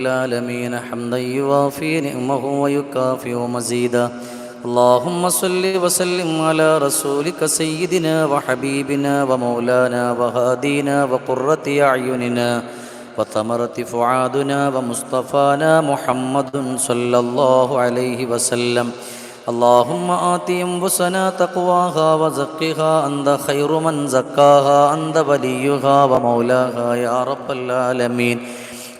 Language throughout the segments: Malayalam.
العالمين حمدا يوافي نعمه ويكافئ مزيدا. اللهم صل وسلم على رسولك سيدنا وحبيبنا ومولانا وهادينا وقرة أعيننا وثمرة فعادنا ومصطفانا محمد صلى الله عليه وسلم. اللهم آت أنفسنا تقواها وزكها أنت خير من زكاها أنت وليها ومولاها يا رب العالمين.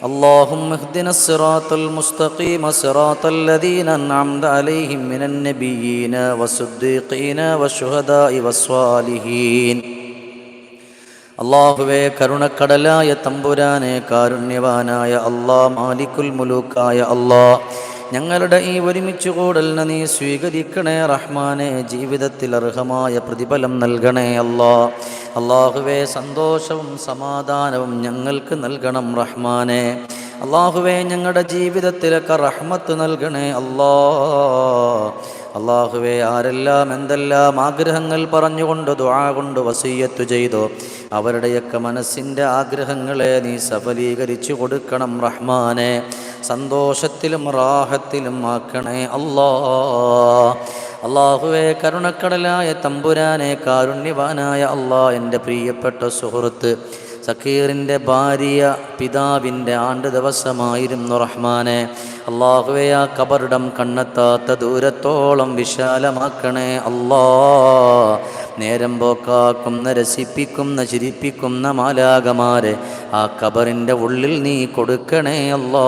اللهم اهدنا الصراط المستقيم صراط الذين أنعمت عليهم من النبيين والصديقين والشهداء والصالحين അള്ളാഹുവേ കരുണക്കടലായ തമ്പുരാനെ കാരുണ്യവാനായ അള്ളാ മാലിക്കുൽ മുലൂക്കായ അള്ളാ ഞങ്ങളുടെ ഈ ഒരുമിച്ച് കൂടലിനെ നീ സ്വീകരിക്കണേ റഹ്മാനെ ജീവിതത്തിൽ അർഹമായ പ്രതിഫലം നൽകണേ അല്ലാ. അള്ളാഹുവേ സന്തോഷവും സമാധാനവും ഞങ്ങൾക്ക് നൽകണം റഹ്മാനെ. അള്ളാഹുവേ ഞങ്ങളുടെ ജീവിതത്തിലൊക്കെ റഹ്മത്ത് നൽകണേ അല്ലാ. അള്ളാഹുവെ ആരെല്ലാം എന്തെല്ലാം ആഗ്രഹങ്ങൾ പറഞ്ഞുകൊണ്ട് ദുആ കൊണ്ട് വസീയത്തു ചെയ്തോ അവരുടെയൊക്കെ മനസ്സിന്റെ ആഗ്രഹങ്ങളെ നീ സഫലീകരിച്ചു കൊടുക്കണം റഹ്മാനെ. സന്തോഷത്തിലും റാഹത്തിലും ആക്കണേ അല്ലാ. അള്ളാഹുവെ കരുണക്കടലായ തമ്പുരാനെ കാരുണ്യവാനായ അള്ളാ എന്റെ പ്രിയപ്പെട്ട സുഹൃത്ത്. സക്കീറിന്റെ ഭാര്യ പിതാവിന്റെ ആണ്ട് ദിവസമായിരുന്നു റഹ്മാനെ. അള്ളാഹുവെ ആ കബറിടം കണ്ണെത്താത്ത ദൂരത്തോളം വിശാലമാക്കണേ. അല്ലാ നേരം പോക്കാക്കുന്ന രസിപ്പിക്കുന്ന ചിരിപ്പിക്കുന്ന മാലാകമാരെ ആ കബറിന്റെ ഉള്ളിൽ നീ കൊടുക്കണേ. അല്ലാ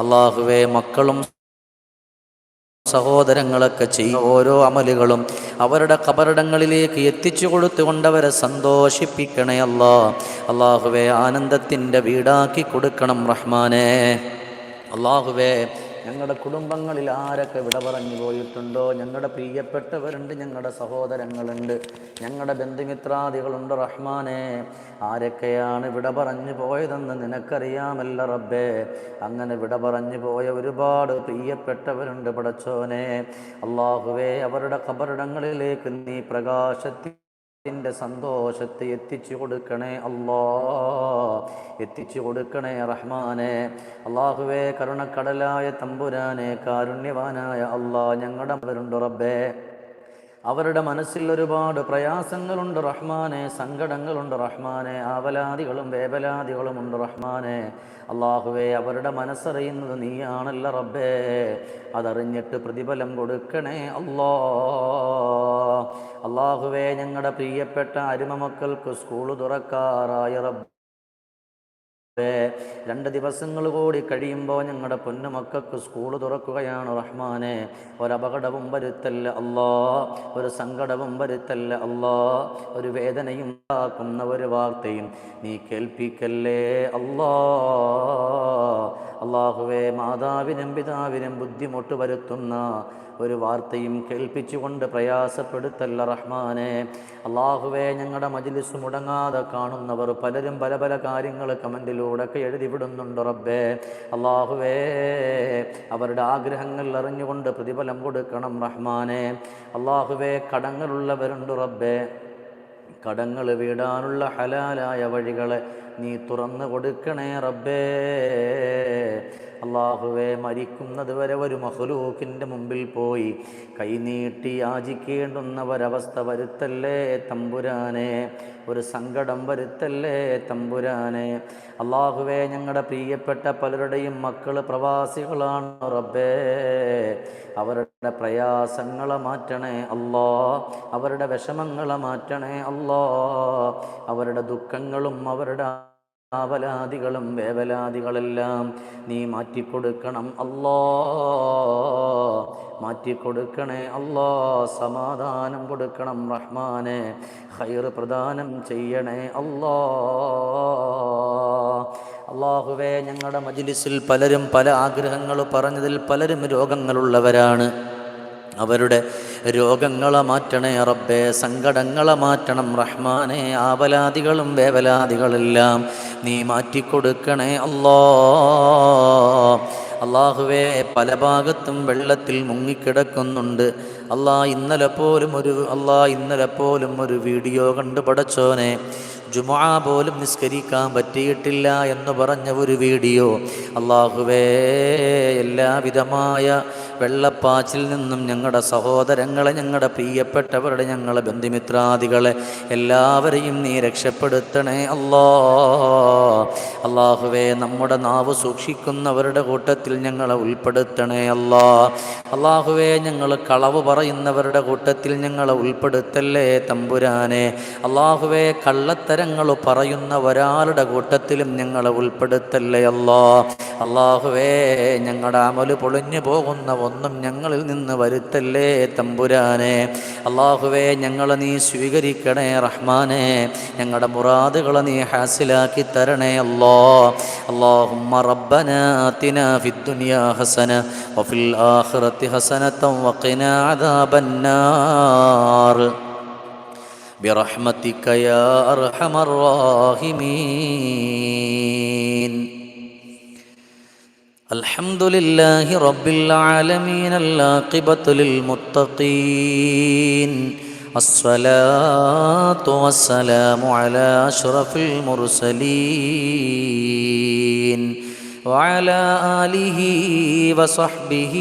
അള്ളാഹുവെ മക്കളും സഹോദരങ്ങളൊക്കെ ചെയ്യുന്ന ഓരോ അമലുകളും അവരുടെ കബറിടങ്ങളിലേക്ക് എത്തിച്ചു കൊടുത്തുകൊണ്ടവരെ സന്തോഷിപ്പിക്കണേ അല്ലാ. അള്ളാഹുവെ ആനന്ദത്തിന്റെ വീടാക്കി കൊടുക്കണം റഹ്മാനെ. അള്ളാഹുവേ ഞങ്ങളുടെ കുടുംബങ്ങളിൽ ആരൊക്കെ വിട പറഞ്ഞു പോയിട്ടുണ്ടോ? ഞങ്ങളുടെ പ്രിയപ്പെട്ടവരുണ്ട് ഞങ്ങളുടെ സഹോദരങ്ങളുണ്ട് ഞങ്ങളുടെ ബന്ധുമിത്രാദികളുണ്ട്. റഹ്മാനെ ആരൊക്കെയാണ് വിട പറഞ്ഞു പോയതെന്ന് നിനക്കറിയാമല്ല റബ്ബേ. അങ്ങനെ വിട പറഞ്ഞു പോയ ഒരുപാട് പ്രിയപ്പെട്ടവരുണ്ട് പടച്ചോനെ. അള്ളാഹുവേ അവരുടെ കബറിടങ്ങളിലേക്ക് നീ പ്രകാശത്തിൽ ത്തിന്റെ സന്തോഷത്തെ എത്തിച്ചു കൊടുക്കണേ അല്ലാ. എത്തിച്ചു കൊടുക്കണേ റഹ്മാനെ. അള്ളാഹുവേ കരുണക്കടലായ തമ്പുരാനെ കാരുണ്യവാനായ അല്ലാ ഞങ്ങളുടെ അവരുണ്ട് റബ്ബേ. അവരുടെ മനസ്സിൽ ഒരുപാട് പ്രയാസങ്ങളുണ്ട് റഹ്മാനെ സങ്കടങ്ങളുണ്ട് റഹ്മാനെ ആവലാദികളും വേവലാദികളും ഉണ്ട് റഹ്മാനെ. അള്ളാഹുവേ അവരുടെ മനസ്സറിയുന്നത് നീയാണല്ല റബ്ബേ. അതറിഞ്ഞിട്ട് പ്രതിഫലം കൊടുക്കണേ അല്ലാ. അള്ളാഹുവേ ഞങ്ങളുടെ പ്രിയപ്പെട്ട അരുമമക്കൾക്ക് സ്കൂൾ തുറക്കാറായ രണ്ട് ദിവസങ്ങൾ കൂടി കഴിയുമ്പോൾ ഞങ്ങളുടെ പൊന്നുമക്കൾക്ക് സ്കൂൾ തുറക്കുകയാണ് റഹ്മാനെ. ഒരപകടവും വരുത്തല്ല അല്ലാ ഒരു സങ്കടവും വരുത്തല്ല അല്ലാ ഒരു വേദനയും ഉണ്ടാക്കുന്ന ഒരു വാർത്തയും നീ കേൾപ്പിക്കല്ലേ അല്ലാ. അള്ളാഹുവെ മാതാവിനും പിതാവിനും ബുദ്ധിമുട്ട് വരുത്തുന്ന ഒരു വാർത്തയും കേൾപ്പിച്ചുകൊണ്ട് പ്രയാസപ്പെടുത്തല്ല റഹ്മാനെ. അള്ളാഹുവെ ഞങ്ങളുടെ മജിലിസ് മുടങ്ങാതെ കാണുന്നവർ പലരും പല പല കാര്യങ്ങൾ കമന്റിലൂടെ ഒക്കെ എഴുതി വിടുന്നുണ്ട് റബ്ബേ. അള്ളാഹുവേ അവരുടെ ആഗ്രഹങ്ങൾ അറിഞ്ഞുകൊണ്ട് പ്രതിഫലം കൊടുക്കണം റഹ്മാനെ. അള്ളാഹുവേ കടങ്ങളുള്ളവരുണ്ട് റബ്ബേ. കടങ്ങൾ വീടാനുള്ള ഹലാലായ വഴികളെ നീ തുറന്നു കൊടുക്കണേ റബ്ബേ. അള്ളാഹുവെ മരിക്കുന്നത് വരെ ഒരു മഹ്ലൂക്കിന്റെ മുമ്പിൽ പോയി. കൈനീട്ടി യാചിക്കേണ്ടുന്ന ഒരവസ്ഥ വരുത്തല്ലേ തമ്പുരാനെ? ഒരു സങ്കടം വരുത്തല്ലേ തമ്പുരാനെ? അള്ളാഹുവെ ഞങ്ങളുടെ പ്രിയപ്പെട്ട പലരുടെയും മക്കൾ പ്രവാസികളാണ് റബ്ബേ. അവരുടെ പ്രയാസങ്ങളെ മാറ്റണേ അല്ലോ. അവരുടെ വിഷമങ്ങളെ മാറ്റണേ അല്ലോ. അവരുടെ ദുഃഖങ്ങളും അവരുടെ ആവലാദികളും വേവലാദികളെല്ലാം നീ മാറ്റിക്കൊടുക്കണം. അല്ലാ മാറ്റിക്കൊടുക്കണേ അല്ലാ. സമാധാനം കൊടുക്കണം റഹ്മാനെ. ഹൈർ പ്രദാനം ചെയ്യണേ അല്ലാ. അള്ളാഹുവേ ഞങ്ങളുടെ മജിലിസിൽ പലരും പല ആഗ്രഹങ്ങൾ പറഞ്ഞതിൽ പലരും രോഗങ്ങളുള്ളവരാണ്. അവരുടെ രോഗങ്ങളെ മാറ്റണേ റബ്ബേ സങ്കടങ്ങളെ മാറ്റണം റഹ്മാനെ. ആവലാദികളും വേവലാദികളെല്ലാം നീ മാറ്റിക്കൊടുക്കണേ അല്ലോ. അള്ളാഹുവേ പല ഭാഗത്തും വെള്ളത്തിൽ മുങ്ങിക്കിടക്കുന്നുണ്ട്. അള്ളാ ഇന്നലെ പോലും ഒരു അള്ളാ ഇന്നലെ പോലും ഒരു വീഡിയോ കണ്ടു പടച്ചോനെ ജുമാ പോലും നിസ്കരിക്കാൻ പറ്റിയിട്ടില്ല എന്ന് പറഞ്ഞ ഒരു വീഡിയോ. അള്ളാഹുവേ എല്ലാവിധമായ വെള്ളപ്പാച്ചിൽ നിന്നും ഞങ്ങളുടെ സഹോദരങ്ങളെ ഞങ്ങളുടെ പ്രിയപ്പെട്ടവരുടെ ഞങ്ങളുടെ ബന്ധുമിത്രാദികളെ എല്ലാവരെയും നീ രക്ഷപ്പെടുത്തണേ അല്ലോ. അള്ളാഹുവേ നമ്മുടെ നാവ് സൂക്ഷിക്കുന്നവരുടെ കൂട്ടത്തിൽ ഞങ്ങളെ ഉൾപ്പെടുത്തണേ അല്ലാ. അള്ളാഹുവേ ഞങ്ങൾ കളവ് പറയുന്നവരുടെ കൂട്ടത്തിൽ ഞങ്ങളെ ഉൾപ്പെടുത്തല്ലേ തമ്പുരാനെ. അള്ളാഹുവേ കള്ളത്തരങ്ങൾ പറയുന്ന ഒരാളുടെ കൂട്ടത്തിലും ഞങ്ങളെ ഉൾപ്പെടുത്തല്ലേ അല്ലാ. അള്ളാഹുവേ ഞങ്ങളുടെ അമൽ പൊളിഞ്ഞു പോകുന്ന ഒന്നും ഞങ്ങളിൽ നിന്ന് വരുത്തല്ലേ തമ്പുരാനെ അള്ളാഹുവേ ഞങ്ങളെ നീ സ്വീകരിക്കണേ റഹ്മാനെ ഞങ്ങളുടെ മുറാദുകളെ നീ ഹാസിലാക്കി തരണേ അല്ലോ اللهم ربنا آتنا في الدنيا حسنة وفي الآخرة حسنة وقنا عذاب النار برحمتك يا أرحم الراحمين الحمد لله رب العالمين العاقبة للمتقين الصلاة والسلام على أشرف المرسلين وعلى آله وصحبه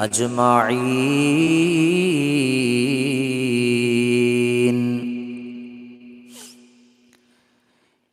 أجمعين.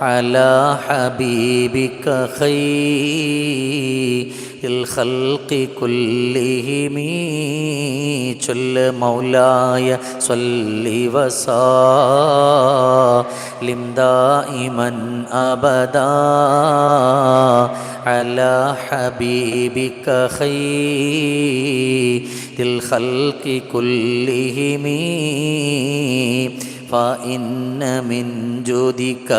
على حبيبك خير الخلق كلهم جل مولاي صل وسلم دائما أبدا على حبيبك خير الخلق كلهم فإن من جودك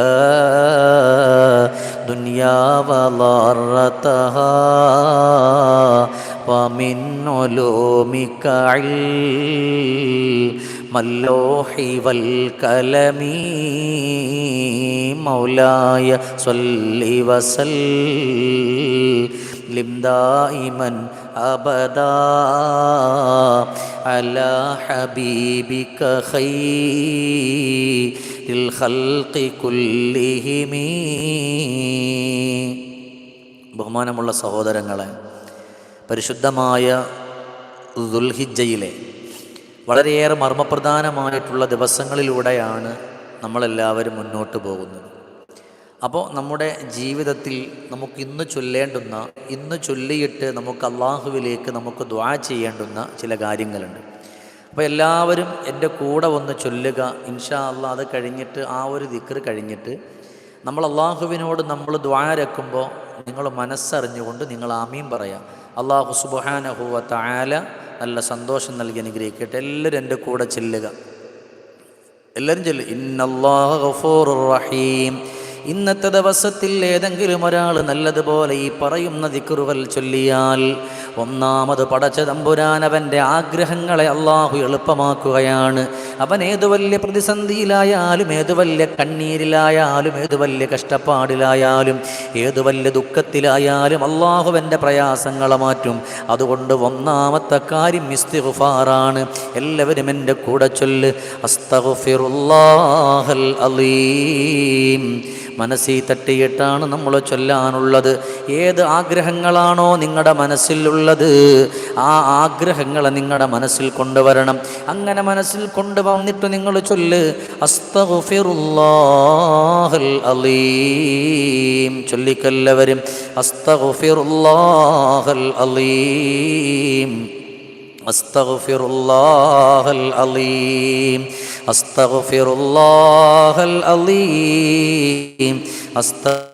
دنيا وضرتها ومن علومك علم اللوح والكلم مولاي صل وسلم دائما أبدا على حبيبك خير الخلق كلهم ബഹുമാനമുള്ള സഹോദരങ്ങളെ പരിശുദ്ധമായ ദുൽഹിജയിലെ വളരെയേറെ മർമ്മപ്രധാനമായിട്ടുള്ള ദിവസങ്ങളിലൂടെയാണ് നമ്മളെല്ലാവരും മുന്നോട്ട് പോകുന്നത് അപ്പോൾ നമ്മുടെ ജീവിതത്തിൽ നമുക്ക് ഇന്ന് ചൊല്ലേണ്ടുന്ന ഇന്ന് ചൊല്ലിയിട്ട് നമുക്ക് അള്ളാഹുവിലേക്ക് നമുക്ക് ദ്വാ ചെയ്യേണ്ടുന്ന ചില കാര്യങ്ങളുണ്ട്. അപ്പോൾ എല്ലാവരും എന്റെ കൂടെ ഒന്ന് ചൊല്ലുക ഇൻഷാ അള്ളാഹ് അത് കഴിഞ്ഞിട്ട് ആ ഒരു ദിക്ർ കഴിഞ്ഞിട്ട് നമ്മൾ അള്ളാഹുവിനോട് നമ്മൾ ദ്വാരക്കുമ്പോൾ നിങ്ങൾ മനസ്സറിഞ്ഞുകൊണ്ട് നിങ്ങൾ ആമീം പറയാം. അള്ളാഹു സുബാനഹുവ താല നല്ല സന്തോഷം നൽകി അനുഗ്രഹിക്കട്ടെ. എല്ലാവരും എന്റെ കൂടെ ചെല്ലുക. എല്ലാവരും ചെല്ലുക ഇന്നല്ലാഹു റഹീം. ഇന്നത്തെ ദിവസത്തിൽ ഏതെങ്കിലും ഒരാൾ നല്ലതുപോലെ ഈ പറയുന്ന ദിക്കുറുകൾ ചൊല്ലിയാൽ ഒന്നാമത് പടച്ച തമ്പുരാൻ അവന്റെ ആഗ്രഹങ്ങളെ അള്ളാഹു എളുപ്പമാക്കുകയാണ്. അവൻ ഏതു വലിയ പ്രതിസന്ധിയിലായാലും ഏതു വലിയ കണ്ണീരിലായാലും ഏതു വലിയ കഷ്ടപ്പാടിലായാലും ഏതു വലിയ ദുഃഖത്തിലായാലും അള്ളാഹുവന്റെ പ്രയാസങ്ങളെ മാറ്റും. അതുകൊണ്ട് ഒന്നാമത്തെ കാര്യം ഇസ്തിഗ്ഫാറാണ്. എല്ലാവരും എന്റെ കൂടെ ചൊല്ല്. അലീം. മനസ്സിൽ തട്ടിയിട്ടാണ് നമ്മൾ ചൊല്ലാനുള്ളത്. ഏത് ആഗ്രഹങ്ങളാണോ നിങ്ങളുടെ മനസ്സിലുള്ളത് ആ ആഗ്രഹങ്ങളെ നിങ്ങളുടെ മനസ്സിൽ കൊണ്ടുവരണം അങ്ങനെ മനസ്സിൽ കൊണ്ടുവന്നിട്ട് നിങ്ങൾ ചൊല്ല് അസ്തഗുഫിറുല്ലാഹൽ അലീം ചൊല്ലിക്കല്ലവരും അസ്തഗുഫിറുല്ലാഹൽ അലീം أستغفر الله العظيم أستغفر الله العظيم أستغفر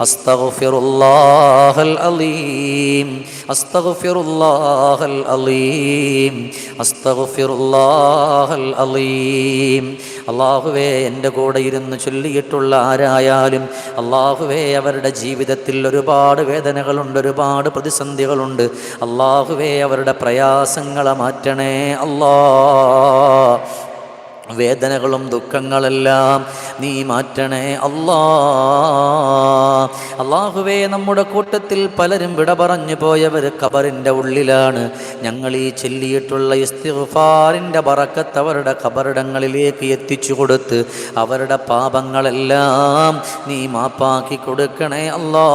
أستغفر الله العظيم أستغفر الله العظيم أستغفر الله العظيم അള്ളാഹുവേ എൻ്റെ കൂടെ ഇരുന്ന് ചൊല്ലിയിട്ടുള്ള ആരായാലും അള്ളാഹുവേ അവരുടെ ജീവിതത്തിൽ ഒരുപാട് വേദനകളുണ്ട് ഒരുപാട് പ്രതിസന്ധികളുണ്ട് അള്ളാഹുവേ അവരുടെ പ്രയാസങ്ങളെ മാറ്റണേ അല്ലാ വേദനകളും ദുഃഖങ്ങളെല്ലാം നീ മാറ്റണേ അല്ലാ അള്ളാഹുവേ നമ്മുടെ കൂട്ടത്തിൽ പലരും വിട പറഞ്ഞു പോയവർ ഖബറിന്റെ ഉള്ളിലാണ്. ഞങ്ങൾ ഈ ചൊല്ലിയിട്ടുള്ള ഇസ്തിഫാറിന്റെ പറക്കത്ത് അവരുടെ ഖബറിടങ്ങളിലേക്ക് എത്തിച്ചു കൊടുത്ത് അവരുടെ പാപങ്ങളെല്ലാം നീ മാപ്പാക്കി കൊടുക്കണേ അല്ലാ.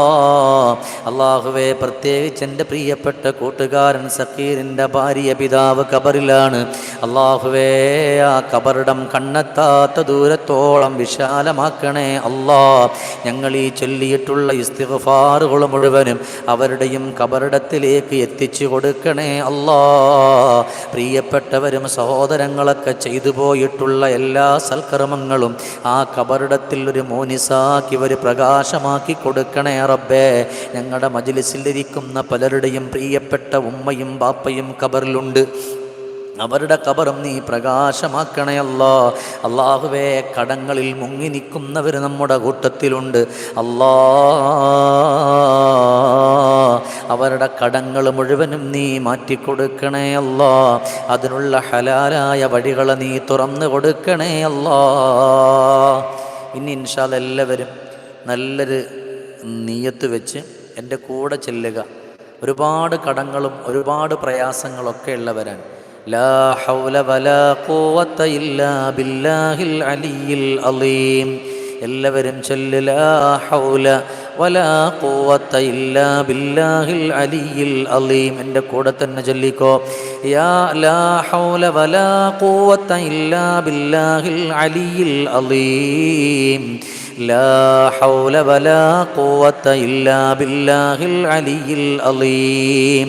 അള്ളാഹുവേ പ്രത്യേകിച്ച് എന്റെ പ്രിയപ്പെട്ട കൂട്ടുകാരൻ സക്കീറിന്റെ ഭാര്യ പിതാവ് ഖബറിലാണ്. അള്ളാഹുവേ ആ കബറിടം കണ്ണെത്താത്ത ദൂരത്തോളം വിശാലമാക്കണേ അല്ലാ. ഞങ്ങൾ ഈ ചൊല്ലിയിട്ടുള്ള ഇസ്തിഫാറുകൾ മുഴുവനും അവരുടെയും കബറിടത്തിലേക്ക് എത്തിച്ചു കൊടുക്കണേ അല്ലാ. പ്രിയപ്പെട്ടവരും സഹോദരങ്ങളൊക്കെ ചെയ്തു പോയിട്ടുള്ള എല്ലാ സൽക്കർമ്മങ്ങളും ആ കബറിടത്തിൽ ഒരു മോനിസാക്കി ഒരു പ്രകാശമാക്കി കൊടുക്കണേ റബ്ബേ. ഞങ്ങളുടെ മജിലിസിലിരിക്കുന്ന പലരുടെയും പ്രിയപ്പെട്ട ഉമ്മയും ബാപ്പയും കബറിലുണ്ട്. അവരുടെ കബറും നീ പ്രകാശമാക്കണേ അല്ലാ അള്ളാഹുവേ കടങ്ങളിൽ മുങ്ങി നിൽക്കുന്നവർ നമ്മുടെ കൂട്ടത്തിലുണ്ട്. അല്ലാ അവരുടെ കടങ്ങൾ മുഴുവനും നീ മാറ്റിക്കൊടുക്കണേ അല്ലാ അതിനുള്ള ഹലാലായ വഴികൾ നീ തുറന്നു കൊടുക്കണേ അല്ലാ ഇനി ഇൻഷാൽ എല്ലാവരും നല്ലൊരു നീയത്ത് വെച്ച് എന്റെ കൂടെ ചെല്ലുക. ഒരുപാട് കടങ്ങളും ഒരുപാട് പ്രയാസങ്ങളൊക്കെ ഉള്ളവരാണ്. لا حول ولا قوة إلا بالله العلي العظيم എല്ലാവരും ചൊല്ലു ലാ ഹൗല വലാ ഖുവത ഇല്ലാ ബില്ലാഹിൽ അലിയിൽ അലീം. എന്റെ കൂടെ തന്നെ ചൊല്ലിക്കോ. യാ ലാ ഹൗല വലാ ഖുവത ഇല്ലാ ബില്ലാഹിൽ അലിയിൽ അലീം. ലാ ഹൗല വലാ ഖുവത ഇല്ലാ ബില്ലാഹിൽ അലിയിൽ അലീം.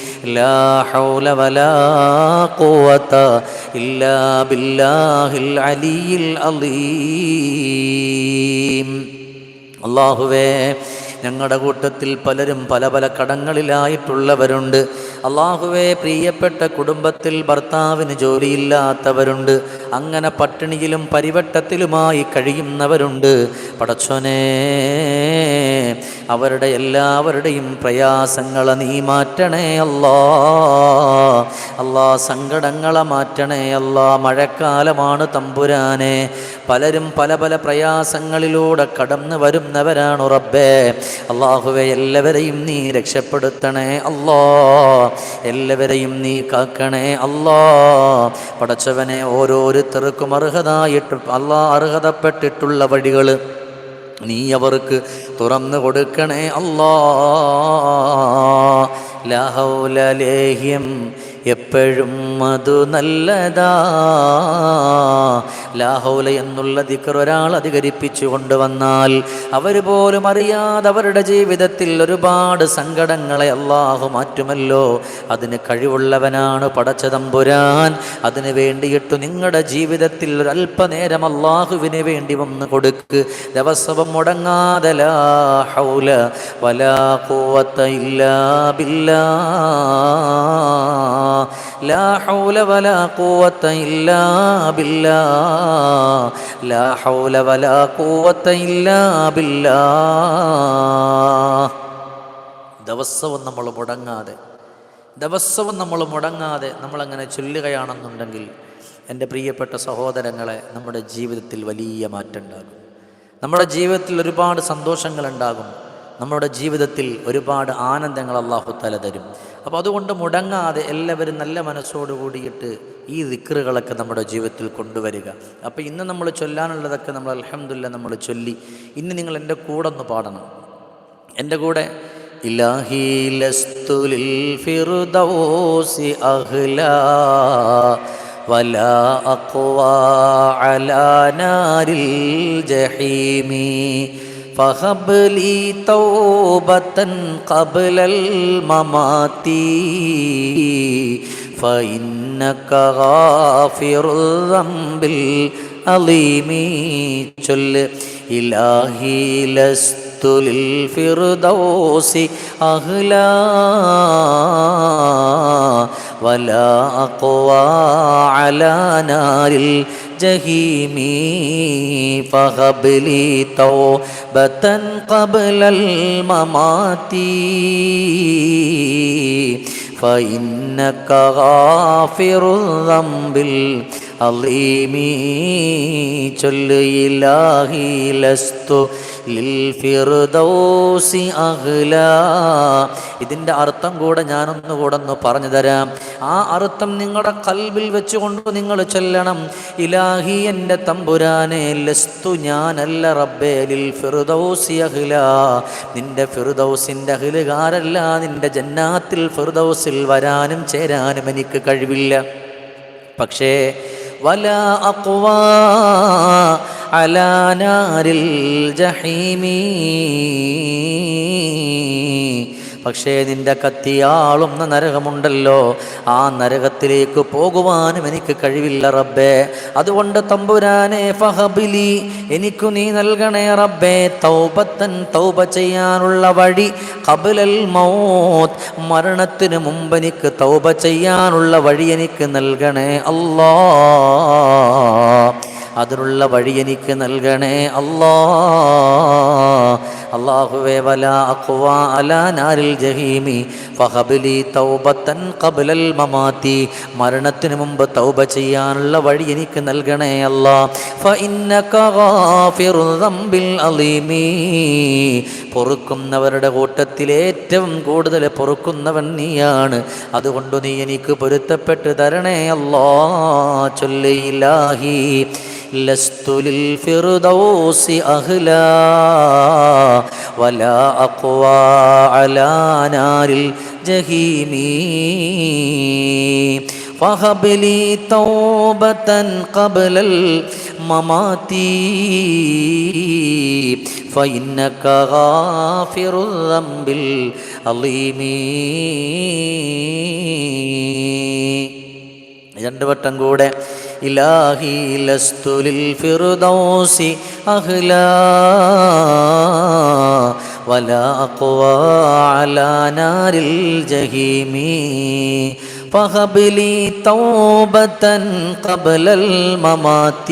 അള്ളാഹുവേ ഞങ്ങളുടെ കൂട്ടത്തിൽ പലരും പല പല കടങ്ങളിലായിട്ടുള്ളവരുണ്ട്. അള്ളാഹുവേ പ്രിയപ്പെട്ട കുടുംബത്തിൽ ഭർത്താവിന് ജോലിയില്ലാത്തവരുണ്ട്. അങ്ങനെ പട്ടിണിയിലും പരിവട്ടത്തിലുമായി കഴിയുന്നവരുണ്ട്. പടച്ചോനെ അവരുടെ എല്ലാവരുടെയും പ്രയാസങ്ങളെ നീ മാറ്റണേ അല്ലാ. അല്ലാ സങ്കടങ്ങളെ മാറ്റണേ അല്ലാ. മഴക്കാലമാണ് തമ്പുരാനെ. പലരും പല പല പ്രയാസങ്ങളിലൂടെ കടന്നു വരുന്നവരാണ് ഉറബേ അള്ളാഹുവെ എല്ലാവരെയും നീ രക്ഷപ്പെടുത്തണേ അല്ലാ. എല്ലാവരെയും നീ കാക്കണേ അല്ലാ. പടച്ചവനെ ഓരോരുത്തർക്കും അർഹതായിട്ട് അല്ലാ അർഹതപ്പെട്ടിട്ടുള്ള വഴികൾ നീ അവർക്ക് തുറന്നു കൊടുക്കണേ അല്ലാ. ലഹൗല ലേഹ്യം എപ്പോഴും അതു നല്ലതാ. ലാഹൗല എന്നുള്ള ദിക്കർ ഒരാൾ അധികരിപ്പിച്ചു കൊണ്ടുവന്നാൽ അവർ പോലും അറിയാതെ അവരുടെ ജീവിതത്തിൽ ഒരുപാട് സങ്കടങ്ങളെ അള്ളാഹു മാറ്റുമല്ലോ. അതിന് കഴിവുള്ളവനാണ് പടച്ചതമ്പുരാൻ അതിന് വേണ്ടിയിട്ട് നിങ്ങളുടെ ജീവിതത്തിൽ ഒരു അല്പനേരം അള്ളാഹുവിന് വേണ്ടി വന്ന് കൊടുക്ക്. ദിവസവും മുടങ്ങാതെ ലാ ഹൗല വലാ ഖുവത ഇല്ലാ ബില്ലാ. لا حول ولا قوة إلا بالله لا حول ولا قوة إلا بالله ദിവസവും നമ്മൾ മുടങ്ങാതെ ദിവസവും നമ്മൾ മുടങ്ങാതെ നമ്മളങ്ങനെ ചൊല്ലുകയാണെന്നുണ്ടെങ്കിൽ എൻ്റെ പ്രിയപ്പെട്ട സഹോദരങ്ങളെ നമ്മുടെ ജീവിതത്തിൽ വലിയ മാറ്റം ഉണ്ടാകും നമ്മുടെ ജീവിതത്തിൽ ഒരുപാട് സന്തോഷങ്ങളുണ്ടാകും നമ്മുടെ ജീവിതത്തിൽ ഒരുപാട് ആനന്ദങ്ങൾ അള്ളാഹു തല തരും അപ്പോൾ അതുകൊണ്ട് മുടങ്ങാതെ എല്ലാവരും നല്ല മനസ്സോട് കൂടിയിട്ട് ഈ ദിക്റുകളൊക്കെ നമ്മുടെ ജീവിതത്തിൽ കൊണ്ടുവരിക അപ്പോൾ ഇന്ന് നമ്മൾ ചൊല്ലാനുള്ളതൊക്കെ നമ്മൾ അലഹമില്ല നമ്മൾ ചൊല്ലി ഇന്ന് നിങ്ങൾ എൻ്റെ കൂടെ ഒന്ന് പാടണം എൻ്റെ കൂടെ ഇലാഹി ലസ്തുലിൽ ഫിർദൗസി അഹ്ലാ ولا أقوى على نار الجحيم فهب لي توبة قبل الممات فإنك غافر الذنب العظيم ചൊല്ല് إلهي لست للفردوس أهلا ولا أقوى على نار الجحيم فهب لي توبة قبل الممات. فإنك غافر الذنب അലീമീ ചൊല്ലുയിലാഹി ലസ്തു ലിൽഫിറുദൗസി അഹ്ല ഇതിന്റെ അർത്ഥം കൂടെ ഞാനൊന്ന് കൂടെ ഒന്ന് പറഞ്ഞു തരാം. ആ അർത്ഥം നിങ്ങളുടെ കൽവിൽ വെച്ചുകൊണ്ട് നിങ്ങൾ ചൊല്ലണം. ഇലാഹി എന്റെ തമ്പുരാനെ ലസ്തു ഞാനല്ല റബ്ബേ ലിൽ ഫിറുദൗസി അഹ്ല നിന്റെ ഫിറുദൗസിന്റെ അഹിലുകാരല്ല നിന്റെ ജന്നാത്തിൽ ഫിറുദൗസിൽ വരാനും ചേരാനും എനിക്ക് കഴിവില്ല. പക്ഷേ വല അക്വാ അലാനാരിൽ ജഹീമീ പക്ഷേ നിന്റെ കത്തിയാളുന്ന നരകമുണ്ടല്ലോ. ആ നരകത്തിലേക്ക് പോകുവാനും എനിക്ക് കഴിവില്ല റബ്ബേ. അതുകൊണ്ട് തമ്പുരാനെ ഫഹബിലി എനിക്കു നീ നൽകണേ റബ്ബേ. തൗബത്തൻ തൗബ ചെയ്യാനുള്ള വഴി കബിലൽ മൗത്ത്. മരണത്തിന് മുമ്പ് എനിക്ക് തൗബ ചെയ്യാനുള്ള വഴി എനിക്ക് നൽകണേ അല്ലാ അതിനുള്ള വഴി എനിക്ക് നൽകണേ അല്ലാ. അള്ളാഹുവേ വല അഖ്വ അല നാരിൽ ജഹീമി. ഫഹബിലി തൗബത്തൻ ഖബ്ലൽ മമാത്തി. മരണത്തിനു മുമ്പ് തൗബ ചെയ്യാനുള്ള വഴി എനിക്ക് നൽകണേ അല്ലാ. ഫഇന്നക ഗാഫിറു ദംബിൽ അലീമി. പൊറുക്കുന്നവരുടെ കൂട്ടത്തിൽ ഏറ്റവും കൂടുതൽ പൊറുക്കുന്നവൻ നീയാണ്. അതുകൊണ്ട് നീ എനിക്ക് പൊരുത്തപ്പെട്ട് തരണേ അല്ലാ. ചൊല്ലിയിലാഹി لست للفردوس أهلا ولا أقوى على نار الجحيم فهب لي توبة قبل الممات فإنك غافر الذنب العظيم രണ്ട് വട്ടം കൂടെ إلهي لست للفردوس أهلا ولا أقوى على نار الجحيم. فهب لي توبة قبل الممات.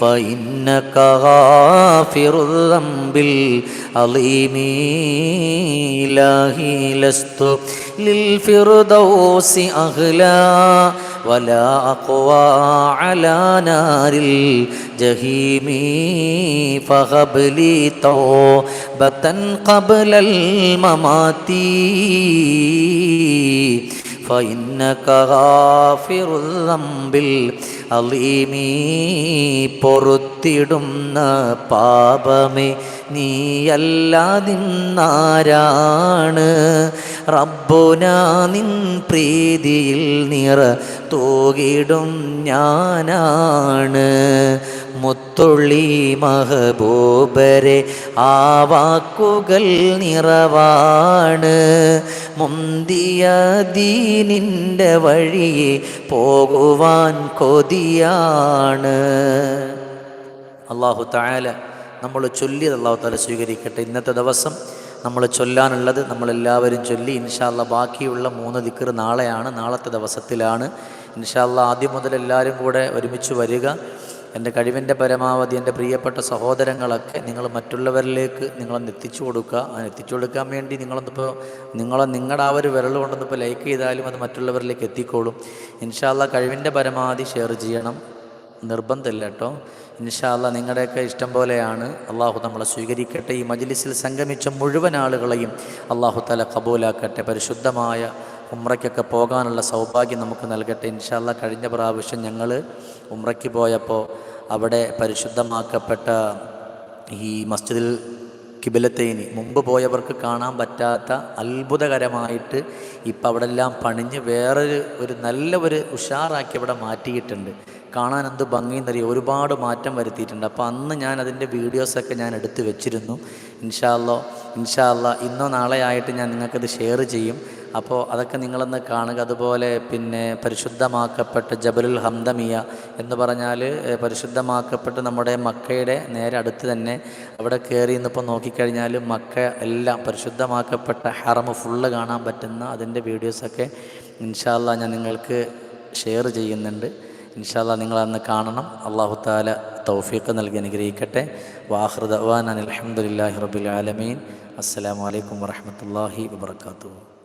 فإنك غافر الذنب العظيم. إلهي لست للفردوس أغلى ولا أقوى على نار الجحيم فهب لي توبة قبل الممات فإنك غافر الذنب العظيم പൊറുത്തിടുന്ന പാപമേ നീയല്ലാതിന്നാരാണ്. റബ്ബുന നിൻ പ്രീതിയിൽ നിറ തൂകിടും ഞാനാണ്. മുത്തുള്ളി മഹബൂബരെ ആ വാക്കുകൾ നിറവാണ്. മുന്തിയ ദീനിന്റെ വഴിയെ പോകുവാൻ കൊതിയാണ്. അള്ളാഹു തായാല നമ്മൾ ചൊല്ലിയത് അള്ളാഹു താല സ്വീകരിക്കട്ടെ. ഇന്നത്തെ ദിവസം നമ്മൾ ചൊല്ലാനുള്ളത് നമ്മളെല്ലാവരും ചൊല്ലി ഇൻഷാല്ല ബാക്കിയുള്ള മൂന്ന് ദിക്കർ നാളെയാണ് നാളത്തെ ദിവസത്തിലാണ്. ഇൻഷാല്ല ആദ്യം മുതൽ എല്ലാവരും കൂടെ ഒരുമിച്ച് വരിക. എന്റെ കഴിവിന്റെ പരമാവധി എന്റെ പ്രിയപ്പെട്ട സഹോദരങ്ങളൊക്കെ നിങ്ങൾ മറ്റുള്ളവരിലേക്ക് നിങ്ങളൊന്ന് എത്തിച്ചു കൊടുക്കുക. അതിന് എത്തിച്ചു കൊടുക്കാൻ വേണ്ടി നിങ്ങളൊന്നിപ്പോൾ നിങ്ങളെ നിങ്ങളുടെ ആ ഒരു വിരൽ കൊണ്ടൊന്നിപ്പോൾ ലൈക്ക് ചെയ്താലും അത് മറ്റുള്ളവരിലേക്ക് എത്തിക്കോളും. ഇൻഷാല്ല കഴിവിന്റെ പരമാവധി ഷെയർ ചെയ്യണം. നിർബന്ധമില്ല കേട്ടോ. ഇൻഷാല്ല നിങ്ങളുടെയൊക്കെ ഇഷ്ടം പോലെയാണ്. അള്ളാഹു നമ്മളെ സ്വീകരിക്കട്ടെ. ഈ മജ്ലിസിൽ സംഗമിച്ച മുഴുവൻ ആളുകളെയും അള്ളാഹു തല കബൂലാക്കട്ടെ. പരിശുദ്ധമായ ഉമ്രയ്ക്കൊക്കെ പോകാനുള്ള സൗഭാഗ്യം നമുക്ക് നൽകട്ടെ. ഇൻഷാല്ല കഴിഞ്ഞ പ്രാവശ്യം ഞങ്ങൾ ഉമ്രയ്ക്ക് പോയപ്പോൾ അവിടെ പരിശുദ്ധമാക്കപ്പെട്ട ഈ മസ്ജിദിൽ കിബിലത്തേനി മുമ്പ് പോയവർക്ക് കാണാൻ പറ്റാത്ത അത്ഭുതകരമായിട്ട് ഇപ്പം അവിടെ എല്ലാം പണിഞ്ഞ് വേറൊരു ഒരു നല്ല ഒരു ഉഷാറാക്കി അവിടെ മാറ്റിയിട്ടുണ്ട്. കാണാൻ എന്ത് ഭംഗിയെന്നറിയോ? ഒരുപാട് മാറ്റം വരുത്തിയിട്ടുണ്ട്. അപ്പോൾ അന്ന് ഞാൻ അതിന്റെ വീഡിയോസൊക്കെ ഞാൻ എടുത്ത് വെച്ചിരുന്നു. ഇൻഷാല്ലോ ഇൻഷാല്ല ഇന്നോ നാളെ ആയിട്ട് ഞാൻ നിങ്ങൾക്കത് ഷെയർ ചെയ്യും. അപ്പോൾ അതൊക്കെ നിങ്ങളൊന്ന് കാണുക. അതുപോലെ പിന്നെ പരിശുദ്ധമാക്കപ്പെട്ട ജബലുൽ ഹംദമിയ എന്ന് പറഞ്ഞാൽ പരിശുദ്ധമാക്കപ്പെട്ട നമ്മുടെ മക്കയുടെ നേരെ അടുത്ത് തന്നെ അവിടെ കയറി ഇന്നിപ്പോൾ നോക്കിക്കഴിഞ്ഞാൽ മക്ക എല്ലാം പരിശുദ്ധമാക്കപ്പെട്ട ഹറമ് ഫുള്ള് കാണാൻ പറ്റുന്ന അതിന്റെ വീഡിയോസൊക്കെ ഇൻഷാല്ല ഞാൻ നിങ്ങൾക്ക് ഷെയർ ചെയ്യുന്നുണ്ട്. ഇൻഷാല്ല നിങ്ങളന്ന് കാണണം. അള്ളാഹു താല തൗഫീഖ് നൽകി അനുഗ്രഹിക്കട്ടെ. വാഹൃദവാൻ അനിൽ അലഹമുല്ലാഹി റബുൽ ആലമീൻ. അസ്സലാമു അലൈക്കും വാഹമത്തല്ലാഹി വബർക്കാത്തു